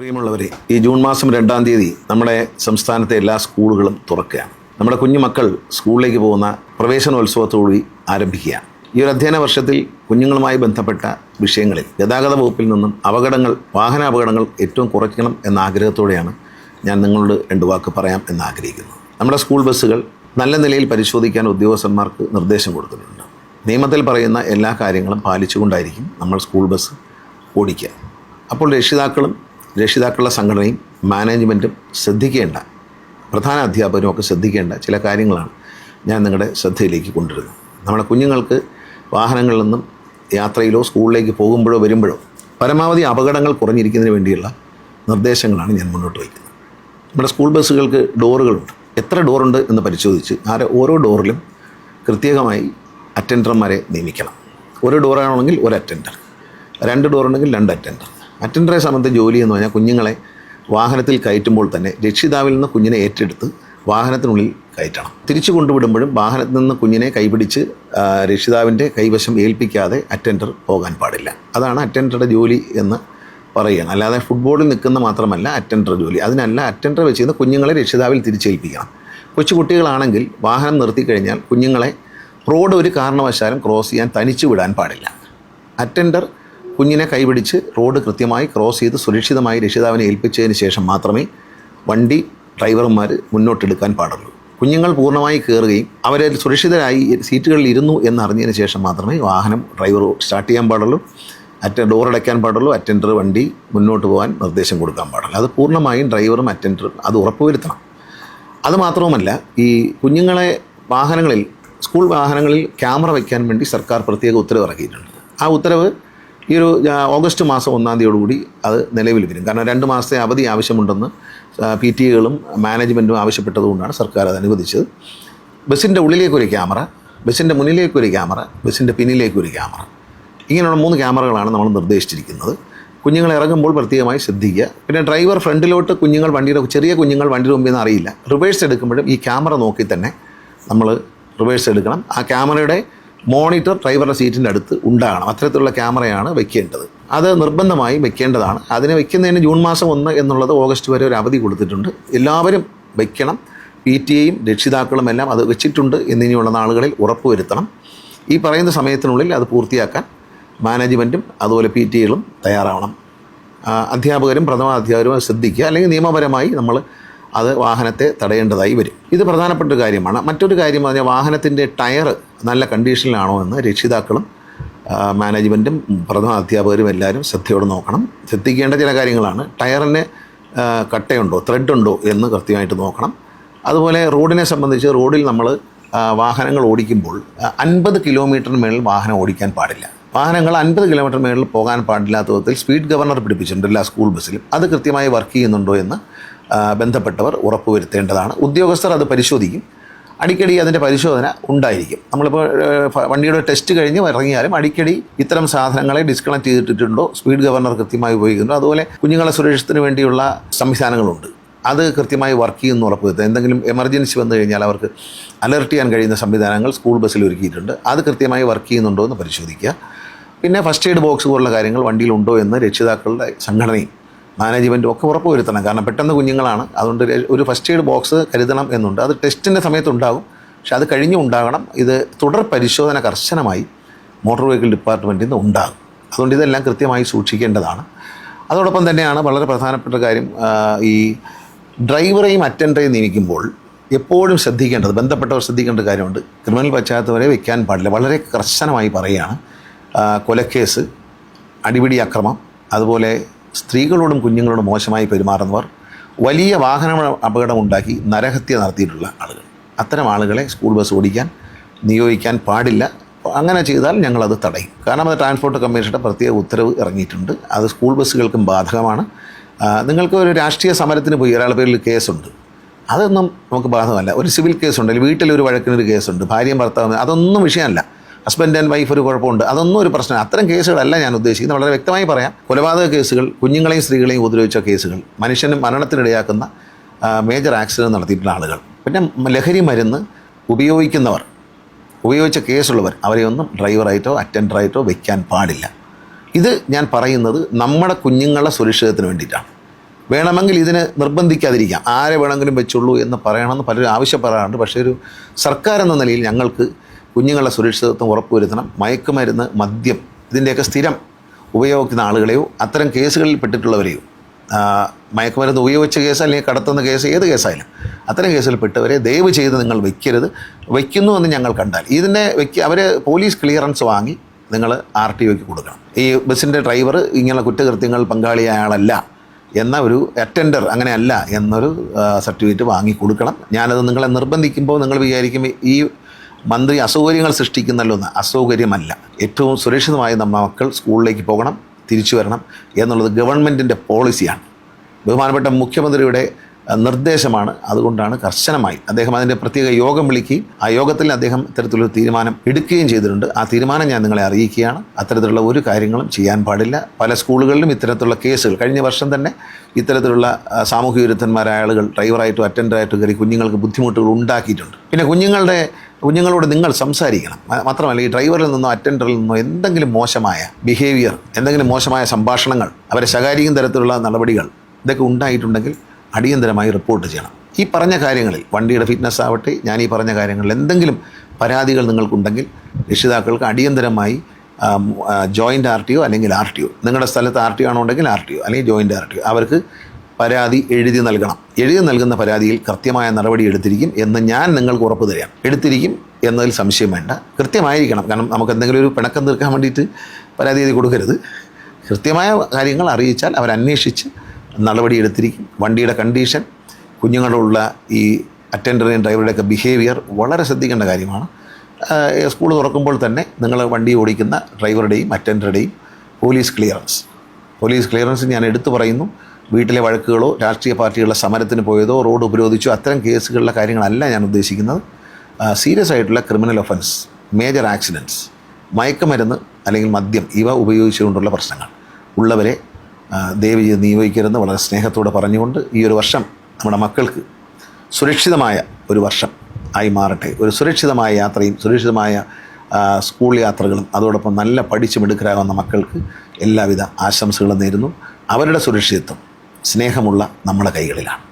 പ്രിയമുള്ളവരെ ഈ ജൂൺ മാസം രണ്ടാം തീയതി നമ്മുടെ സംസ്ഥാനത്തെ എല്ലാ സ്കൂളുകളും തുറക്കുകയാണ്. നമ്മുടെ കുഞ്ഞുമക്കൾ സ്കൂളിലേക്ക് പോകുന്ന പ്രവേശനോത്സവത്തോടുകൂടി ആരംഭിക്കുകയാണ്. ഈ ഒരു അധ്യയന വർഷത്തിൽ കുഞ്ഞുങ്ങളുമായി ബന്ധപ്പെട്ട വിഷയങ്ങളിൽ ഗതാഗത വകുപ്പിൽ നിന്നും അപകടങ്ങൾ വാഹന അപകടങ്ങൾ ഏറ്റവും കുറയ്ക്കണം എന്ന ആഗ്രഹത്തോടെയാണ് ഞാൻ നിങ്ങളോട് രണ്ട് വാക്ക് പറയാം എന്ന് ആഗ്രഹിക്കുന്നത് നമ്മുടെ സ്കൂൾ ബസ്സുകൾ നല്ല നിലയിൽ പരിശോധിക്കാൻ ഉദ്യോഗസ്ഥന്മാർക്ക് നിർദ്ദേശം കൊടുത്തിട്ടുണ്ട്. നിയമത്തിൽ പറയുന്ന എല്ലാ കാര്യങ്ങളും പാലിച്ചുകൊണ്ടായിരിക്കും നമ്മൾ സ്കൂൾ ബസ് ഓടിക്കുക. അപ്പോൾ രക്ഷിതാക്കളും രക്ഷിതാക്കളുടെ സംഘടനയും മാനേജ്മെന്റും ശ്രദ്ധിക്കേണ്ട പ്രധാന അധ്യാപകരും ഒക്കെ ശ്രദ്ധിക്കേണ്ട ചില കാര്യങ്ങളാണ് ഞാൻ നിങ്ങളുടെ ശ്രദ്ധയിലേക്ക് കൊണ്ടുവരുന്നത്. നമ്മുടെ കുഞ്ഞുങ്ങൾക്ക് വാഹനങ്ങളിൽ നിന്നും യാത്രയിലോ സ്കൂളിലേക്ക് പോകുമ്പോഴോ വരുമ്പോഴോ പരമാവധി അപകടങ്ങൾ കുറഞ്ഞിരിക്കുന്നതിന് വേണ്ടിയുള്ള നിർദ്ദേശങ്ങളാണ് ഞാൻ മുന്നോട്ട് വയ്ക്കുന്നത്. നമ്മുടെ സ്കൂൾ ബസ്സുകൾക്ക് ഡോറുകളുണ്ട്. എത്ര ഡോറുണ്ട് എന്ന് പരിശോധിച്ച് ആരെ ഓരോ ഡോറിലും പ്രത്യേകമായി അറ്റൻഡർമാരെ നിയമിക്കണം. ഒരു ഡോറാണെങ്കിൽ ഒരു അറ്റൻഡർ രണ്ട് ഡോറുണ്ടെങ്കിൽ രണ്ട് അറ്റൻഡർ. അറ്റൻഡറെ സംബന്ധിച്ച ജോലി എന്ന് പറഞ്ഞാൽ കുഞ്ഞുങ്ങളെ വാഹനത്തിൽ കയറ്റുമ്പോൾ തന്നെ രക്ഷിതാവിൽ നിന്ന് കുഞ്ഞിനെ ഏറ്റെടുത്ത് വാഹനത്തിനുള്ളിൽ കയറ്റണം. തിരിച്ചു കൊണ്ടുവിടുമ്പോഴും വാഹനത്തിൽ നിന്ന് കുഞ്ഞിനെ കൈപിടിച്ച് രക്ഷിതാവിന്റെ കൈവശം ഏൽപ്പിക്കാതെ അറ്റൻഡർ പോകാൻ പാടില്ല. അതാണ് അറ്റൻഡറുടെ ജോലി എന്ന് പറയുകയാണ് അല്ലാതെ ഫുട്ബോളിൽ നിൽക്കുന്ന മാത്രമല്ല അറ്റൻഡർ ജോലി. അതിനല്ല അറ്റൻഡർ വെച്ച് കഴിഞ്ഞാൽ കുഞ്ഞുങ്ങളെ രക്ഷിതാവിൽ തിരിച്ചേൽപ്പിക്കണം. കൊച്ചു കുട്ടികളാണെങ്കിൽ വാഹനം നിർത്തിക്കഴിഞ്ഞാൽ കുഞ്ഞുങ്ങളെ റോഡ് ഒരു കാരണവശാലും ക്രോസ് ചെയ്യാൻ തനിച്ചു വിടാൻ പാടില്ല. അറ്റൻഡർ കുഞ്ഞിനെ കൈപിടിച്ച് റോഡ് കൃത്യമായി ക്രോസ് ചെയ്ത് സുരക്ഷിതമായി രക്ഷിതാവിനെ ഏൽപ്പിച്ചതിന് ശേഷം മാത്രമേ വണ്ടി ഡ്രൈവർമാർ മുന്നോട്ടെടുക്കാൻ പാടുള്ളൂ. കുഞ്ഞുങ്ങൾ പൂർണമായി കയറുകയും അവരെ സുരക്ഷിതരായി സീറ്റുകളിൽ ഇരുന്നു എന്നറിഞ്ഞതിന് ശേഷം മാത്രമേ വാഹനം ഡ്രൈവർ സ്റ്റാർട്ട് ചെയ്യാൻ പാടുള്ളൂ. അറ്റ ഡോർ അടയ്ക്കാൻ പാടുള്ളൂ. അറ്റൻഡർ വണ്ടി മുന്നോട്ട് പോകാൻ നിർദ്ദേശം കൊടുക്കാൻ പാടില്ല അത് പൂർണമായും ഡ്രൈവറും അറ്റൻഡറും അത് ഉറപ്പുവരുത്തണം. അതുമാത്രവുമല്ല ഈ കുഞ്ഞുങ്ങളെ വാഹനങ്ങളിൽ സ്കൂൾ വാഹനങ്ങളിൽ ക്യാമറ വയ്ക്കാൻ വേണ്ടി സർക്കാർ പ്രത്യേക ഉത്തരവ് ഇറക്കിയിട്ടുണ്ട് ആ ഉത്തരവ് ഈ ഒരു ഓഗസ്റ്റ് മാസം ഒന്നാം തീയതിയോടുകൂടി അത് നിലവിൽ വരും. കാരണം രണ്ട് മാസത്തെ അവധി ആവശ്യമുണ്ടെന്ന് പി ടി എകളും മാനേജ്മെന്റും ആവശ്യപ്പെട്ടതുകൊണ്ടാണ് സർക്കാർ അത് അനുവദിച്ചത്. ബസ്സിന്റെ ഉള്ളിലേക്കൊരു ക്യാമറ ബസ്സിന്റെ മുന്നിലേക്കൊരു ക്യാമറ ബസ്സിന്റെ പിന്നിലേക്കൊരു ക്യാമറ. ഇങ്ങനെയുള്ള മൂന്ന് ക്യാമറകളാണ് നമ്മൾ നിർദ്ദേശിച്ചിരിക്കുന്നത്. കുഞ്ഞുങ്ങൾ ഇറങ്ങുമ്പോൾ പ്രത്യേകമായി ശ്രദ്ധിക്കുക. പിന്നെ ഡ്രൈവർ ഫ്രണ്ടിലോട്ട് കുഞ്ഞുങ്ങൾ വണ്ടിയുടെ ചെറിയ കുഞ്ഞുങ്ങൾ വണ്ടിയുടെ മുമ്പിൽ നിന്ന് അറിയില്ല. റിവേഴ്സ് എടുക്കുമ്പോഴും ഈ ക്യാമറ നോക്കി തന്നെ നമ്മൾ റിവേഴ്സ് എടുക്കണം. ആ ക്യാമറയുടെ മോണിറ്റർ ഡ്രൈവറുടെ സീറ്റിന്റെ അടുത്ത് ഉണ്ടാകണം. അത്തരത്തിലുള്ള ക്യാമറയാണ് വെക്കേണ്ടത്. അത് നിർബന്ധമായി വെക്കേണ്ടതാണ്. അതിനെ വെക്കുന്നതിന് ജൂൺ മാസം ഒന്ന് എന്നുള്ളത് ഓഗസ്റ്റ് വരെ ഒരു അവധി കൊടുത്തിട്ടുണ്ട്. എല്ലാവരും വെക്കണം. പി ടി എയും രക്ഷിതാക്കളും എല്ലാം അത് വെച്ചിട്ടുണ്ട് എന്നിനിയുള്ള നാളുകളിൽ ഉറപ്പുവരുത്തണം. ഈ പറയുന്ന സമയത്തിനുള്ളിൽ അത് പൂർത്തിയാക്കാൻ മാനേജ്മെന്റും അതുപോലെ പി ടി എകളും തയ്യാറാവണം. അധ്യാപകരും പ്രഥമ അധ്യാപകരും അത് ശ്രദ്ധിക്കുക. അല്ലെങ്കിൽ നിയമപരമായി നമ്മൾ അത് വാഹനത്തെ തടയേണ്ടതായി വരും. ഇത് പ്രധാനപ്പെട്ട കാര്യമാണ്. മറ്റൊരു കാര്യം പറഞ്ഞാൽ വാഹനത്തിന്റെ ടയർ നല്ല കണ്ടീഷനിലാണോ എന്ന് രക്ഷിതാക്കളും മാനേജ്മെന്റും പ്രഥമ അധ്യാപകരും എല്ലാവരും ശ്രദ്ധയോടെ നോക്കണം. ശ്രദ്ധിക്കേണ്ട ചില കാര്യങ്ങളാണ്. ടയറിന് കട്ടയുണ്ടോ ത്രെഡ് ഉണ്ടോ എന്ന് കൃത്യമായിട്ട് നോക്കണം. അതുപോലെ റോഡിനെ സംബന്ധിച്ച് റോഡിൽ നമ്മൾ വാഹനങ്ങൾ ഓടിക്കുമ്പോൾ അൻപത് കിലോമീറ്ററിന് മേളിൽ വാഹനം ഓടിക്കാൻ പാടില്ല. വാഹനങ്ങൾ അൻപത് കിലോമീറ്റർ മേളിൽ പോകാൻ പാടില്ലാത്ത വിധത്തിൽ സ്പീഡ് ഗവർണർ പിടിപ്പിച്ചിട്ടുണ്ട് എല്ലാ സ്കൂൾ ബസ്സിലും. അത് കൃത്യമായി വർക്ക് ചെയ്യുന്നുണ്ടോ എന്ന് ബന്ധപ്പെട്ടവർ ഉറപ്പുവരുത്തേണ്ടതാണ്. ഉദ്യോഗസ്ഥർ അത് പരിശോധിക്കും. അടിക്കടി അതിന്റെ പരിശോധന ഉണ്ടായിരിക്കും. നമ്മളിപ്പോൾ വണ്ടിയുടെ ടെസ്റ്റ് കഴിഞ്ഞ് ഇറങ്ങിയാലും അടിക്കടി ഇത്തരം സാധനങ്ങളെ ഡിസ്കണക്ട് ചെയ്തിട്ടുണ്ടോ സ്പീഡ് ഗവർണർ കൃത്യമായി ഉപയോഗിക്കുന്നുണ്ടോ? അതുപോലെ കുഞ്ഞുങ്ങളെ സുരക്ഷത്തിന് വേണ്ടിയുള്ള സംവിധാനങ്ങളുണ്ട്. അത് കൃത്യമായി വർക്ക് ചെയ്യുന്നു ഉറപ്പുവരുത്തുക. എന്തെങ്കിലും എമർജൻസി വന്നു കഴിഞ്ഞാൽ അവർക്ക് അലർട്ട് ചെയ്യാൻ കഴിയുന്ന സംവിധാനങ്ങൾ സ്കൂൾ ബസ്സിൽ ഒരുക്കിയിട്ടുണ്ട്. അത് കൃത്യമായി വർക്ക് ചെയ്യുന്നുണ്ടോ എന്ന് പരിശോധിക്കുക. പിന്നെ ഫസ്റ്റ് എയ്ഡ് ബോക്സ് പോലുള്ള കാര്യങ്ങൾ വണ്ടിയിലുണ്ടോ എന്ന് രക്ഷിതാക്കളുടെ സംഘടനയും മാനേജ്മെന്റും ഒക്കെ ഉറപ്പുവരുത്തണം. കാരണം പെട്ടെന്ന് കുഞ്ഞുങ്ങളാണ്. അതുകൊണ്ട് ഒരു ഫസ്റ്റ് എയ്ഡ് ബോക്സ് കരുതണം എന്നുണ്ട്. അത് ടെസ്റ്റിന്റെ സമയത്ത് ഉണ്ടാകും പക്ഷെ അത് കഴിഞ്ഞ് ഉണ്ടാകണം. ഇത് തുടർ പരിശോധന കർശനമായി മോട്ടോർ വെഹിക്കിൾ ഡിപ്പാർട്ട്മെന്റിൽ നിന്ന് ഉണ്ടാകും. അതുകൊണ്ട് ഇതെല്ലാം കൃത്യമായി സൂക്ഷിക്കേണ്ടതാണ്. അതോടൊപ്പം തന്നെയാണ് വളരെ പ്രധാനപ്പെട്ട കാര്യം ഈ ഡ്രൈവറെയും അറ്റൻഡറെയും നിയമിക്കുമ്പോൾ എപ്പോഴും ശ്രദ്ധിക്കേണ്ടത് ബന്ധപ്പെട്ടവർ ശ്രദ്ധിക്കേണ്ട കാര്യമുണ്ട്. ക്രിമിനൽ പശ്ചാത്തലം വരെ വെക്കാൻ പാടില്ല. വളരെ കർശനമായി പറയുകയാണ്. കൊലക്കേസ് അടിപിടി അക്രമം അതുപോലെ സ്ത്രീകളോടും കുഞ്ഞുങ്ങളോടും മോശമായി പെരുമാറുന്നവർ വലിയ വാഹന അപകടമുണ്ടാക്കി നരഹത്യ നടത്തിയിട്ടുള്ള ആളുകൾ. അത്തരം ആളുകളെ സ്കൂൾ ബസ് ഓടിക്കാൻ നിയോഗിക്കാൻ പാടില്ല. അങ്ങനെ ചെയ്താൽ ഞങ്ങളത് തടയും. കാരണം അത് ട്രാൻസ്പോർട്ട് കമ്മീഷന്റെ പ്രത്യേക ഉത്തരവ് ഇറങ്ങിയിട്ടുണ്ട്. അത് സ്കൂൾ ബസ്സുകൾക്കും ബാധകമാണ്. നിങ്ങൾക്ക് ഒരു രാഷ്ട്രീയ സമരത്തിന് പോയി ഒരാളുടെ പേരിൽ കേസുണ്ട്. അതൊന്നും നമുക്ക് ബാധകമല്ല. ഒരു സിവിൽ കേസുണ്ട്. വീട്ടിലൊരു വഴക്കിനൊരു കേസുണ്ട്. ഭാര്യയും ഭർത്താവും അതൊന്നും വിഷയമല്ല. ഹസ്ബൻഡ് ആൻഡ് വൈഫ് ഒരു കുഴപ്പമുണ്ട്. അതൊന്നും ഒരു പ്രശ്നം അത്തരം കേസുകളല്ല ഞാൻ ഉദ്ദേശിക്കുന്നത്. വളരെ വ്യക്തമായി പറയാം. കൊലപാതക കേസുകൾ കുഞ്ഞുങ്ങളെയും സ്ത്രീകളെയും ഉപദ്രവിച്ച കേസുകൾ മനുഷ്യന് മരണത്തിനിടയാക്കുന്ന മേജർ ആക്സിഡന്റ് നടത്തിയിട്ടുള്ള ആളുകൾ. പിന്നെ ലഹരി മരുന്ന് ഉപയോഗിക്കുന്നവർ ഉപയോഗിച്ച കേസുള്ളവർ അവരെ ഒന്നും ഡ്രൈവറായിട്ടോ അറ്റൻഡറായിട്ടോ വയ്ക്കാൻ പാടില്ല. ഇത് ഞാൻ പറയുന്നത് നമ്മുടെ കുഞ്ഞുങ്ങളുടെ സുരക്ഷിതത്തിന് വേണ്ടിയിട്ടാണ്. വേണമെങ്കിൽ ഇതിന് നിർബന്ധിക്കാതിരിക്കാം. ആരെ വേണമെങ്കിലും വെച്ചുള്ളൂ എന്ന് പറയണമെന്ന് പലരും ആവശ്യപ്പെടാറുണ്ട്. പക്ഷേ ഒരു സർക്കാർ എന്ന നിലയിൽ ഞങ്ങൾക്ക് കുഞ്ഞുങ്ങളുടെ സുരക്ഷിതത്വം ഉറപ്പുവരുത്തണം. മയക്കുമരുന്ന് മദ്യം ഇതിന്റെയൊക്കെ സ്ഥിരം ഉപയോഗിക്കുന്ന ആളുകളെയോ അത്തരം കേസുകളിൽ പെട്ടിട്ടുള്ളവരെയോ. മയക്കുമരുന്ന് ഉപയോഗിച്ച കേസ് അല്ലെങ്കിൽ കടത്തുന്ന കേസ് ഏത് കേസായാലും അത്തരം കേസിൽ പെട്ടവരെ ദയവ് ചെയ്ത് നിങ്ങൾ വയ്ക്കരുത് വയ്ക്കുന്നു എന്ന് ഞങ്ങൾ കണ്ടാൽ. ഇതിനെ വയ്ക്ക അവർ പോലീസ് ക്ലിയറൻസ് വാങ്ങി നിങ്ങൾ ആർ ടി ഒക്ക് കൊടുക്കണം. ഈ ബസ്സിന്റെ ഡ്രൈവർ ഇങ്ങനെ കുറ്റകൃത്യങ്ങൾ പങ്കാളിയായ ആളല്ല എന്ന ഒരു അറ്റൻഡർ അങ്ങനെയല്ല എന്നൊരു സർട്ടിഫിക്കറ്റ് വാങ്ങി കൊടുക്കണം. ഞാനത് നിങ്ങളെ നിർബന്ധിക്കുമ്പോൾ നിങ്ങൾ വിചാരിക്കും ഈ മന്ത്രി അസൗകര്യങ്ങൾ സൃഷ്ടിക്കുന്നല്ലോ എന്ന് അസൗകര്യമല്ല. ഏറ്റവും സുരക്ഷിതമായി നമ്മുടെ മക്കൾ സ്കൂളിലേക്ക് പോകണം തിരിച്ചു വരണം എന്നുള്ളത് ഗവൺമെന്റിന്റെ പോളിസിയാണ്. ബഹുമാനപ്പെട്ട മുഖ്യമന്ത്രിയുടെ നിർദ്ദേശമാണ്. അതുകൊണ്ടാണ് കർശനമായി അദ്ദേഹം അതിന്റെ പ്രത്യേക യോഗം വിളിക്കുകയും ആ യോഗത്തിൽ അദ്ദേഹം ഇത്തരത്തിലൊരു തീരുമാനം എടുക്കുകയും ചെയ്തിട്ടുണ്ട്. ആ തീരുമാനം ഞാൻ നിങ്ങളെ അറിയിക്കുകയാണ്. അത്തരത്തിലുള്ള ഒരു കാര്യങ്ങളും ചെയ്യാൻ പാടില്ല. പല സ്കൂളുകളിലും ഇത്തരത്തിലുള്ള കേസുകൾ കഴിഞ്ഞ വർഷം തന്നെ ഇത്തരത്തിലുള്ള സാമൂഹ്യ വിരുദ്ധന്മാരായ ആളുകൾ ഡ്രൈവറായിട്ടും അറ്റൻഡറായിട്ടും കയറി കുഞ്ഞുങ്ങൾക്ക് ബുദ്ധിമുട്ടുകൾ ഉണ്ടാക്കിയിട്ടുണ്ട്. പിന്നെ കുഞ്ഞുങ്ങളുടെ കുഞ്ഞുങ്ങളോട് നിങ്ങൾ സംസാരിക്കണം. മാത്രമല്ല ഈ ഡ്രൈവറിൽ നിന്നോ അറ്റൻഡറിൽ നിന്നോ എന്തെങ്കിലും മോശമായ ബിഹേവിയർ എന്തെങ്കിലും മോശമായ സംഭാഷണങ്ങൾ അവരെ ശകാരിക്കും തരത്തിലുള്ള നടപടികൾ ഇതൊക്കെ ഉണ്ടായിട്ടുണ്ടെങ്കിൽ അടിയന്തരമായി റിപ്പോർട്ട് ചെയ്യണം. ഈ പറഞ്ഞ കാര്യങ്ങളിൽ വണ്ടിയുടെ ഫിറ്റ്നസ് ആവട്ടെ ഞാൻ ഈ പറഞ്ഞ കാര്യങ്ങളിൽ എന്തെങ്കിലും പരാതികൾ നിങ്ങൾക്കുണ്ടെങ്കിൽ രക്ഷിതാക്കൾക്ക് അടിയന്തരമായി ജോയിന്റ് ആർ ടി ഒ അല്ലെങ്കിൽ ആർ ടി ഒ നിങ്ങളുടെ സ്ഥലത്ത് ആർ ടി ഒ ആണെന്നുണ്ടെങ്കിൽ ആർ ടി ഒ അല്ലെങ്കിൽ ജോയിന്റ് ആർ ടി ഒ അവർക്ക് പരാതി എഴുതി നൽകണം. എഴുതി നൽകുന്ന പരാതിയിൽ കൃത്യമായ നടപടി എടുത്തിരിക്കും എന്ന് ഞാൻ നിങ്ങൾക്ക് ഉറപ്പ് തരാം. എടുത്തിരിക്കും എന്നതിൽ സംശയം വേണ്ട. കൃത്യമായിരിക്കണം. കാരണം നമുക്ക് എന്തെങ്കിലും ഒരു പിണക്കം തീർക്കാൻ വേണ്ടിയിട്ട് പരാതി എഴുതി കൊടുക്കരുത്. കൃത്യമായ കാര്യങ്ങൾ അറിയിച്ചാൽ അവരന്വേഷിച്ച് നടപടി എടുത്തിരിക്കും. വണ്ടിയുടെ കണ്ടീഷൻ കുഞ്ഞുങ്ങളുള്ള ഈ അറ്റൻഡറിന്റെയും ഡ്രൈവറുടെയൊക്കെ ബിഹേവിയർ വളരെ ശ്രദ്ധിക്കേണ്ട കാര്യമാണ്. സ്കൂൾ തുറക്കുമ്പോൾ തന്നെ നിങ്ങൾ വണ്ടി ഓടിക്കുന്ന ഡ്രൈവറുടെയും അറ്റൻഡറുടെയും പോലീസ് ക്ലിയറൻസ് പോലീസ് ക്ലിയറൻസ് ഞാൻ എടുത്തു പറയുന്നു. വീട്ടിലെ വഴക്കുകളോ രാഷ്ട്രീയ പാർട്ടികളുടെ സമരത്തിന് പോയതോ റോഡ് ഉപരോധിച്ചോ അത്തരം കേസുകളിലെ കാര്യങ്ങളല്ല ഞാൻ ഉദ്ദേശിക്കുന്നത്. സീരിയസ് ആയിട്ടുള്ള ക്രിമിനൽ ഒഫൻസ് മേജർ ആക്സിഡന്റ്സ് മയക്കുമരുന്ന് അല്ലെങ്കിൽ മദ്യം ഇവ ഉപയോഗിച്ചുകൊണ്ടുള്ള പ്രശ്നങ്ങൾ. ഉള്ളവരെ ദേവി ചെയ്ത് നിയോഗിക്കരുതെന്ന് വളരെ സ്നേഹത്തോടെ പറഞ്ഞുകൊണ്ട് ഈ ഒരു വർഷം നമ്മുടെ മക്കൾക്ക് സുരക്ഷിതമായ ഒരു വർഷം ആയി മാറട്ടെ. ഒരു സുരക്ഷിതമായ യാത്രയും സുരക്ഷിതമായ സ്കൂൾ യാത്രകളും അതോടൊപ്പം നല്ല പഠിച്ചു മിടുക്കരാകുന്ന മക്കൾക്ക് എല്ലാവിധ ആശംസകളും നേരുന്നു. അവരുടെ സുരക്ഷിതത്വം സ്നേഹമുള്ള നമ്മുടെ കൈകളിലാണ്.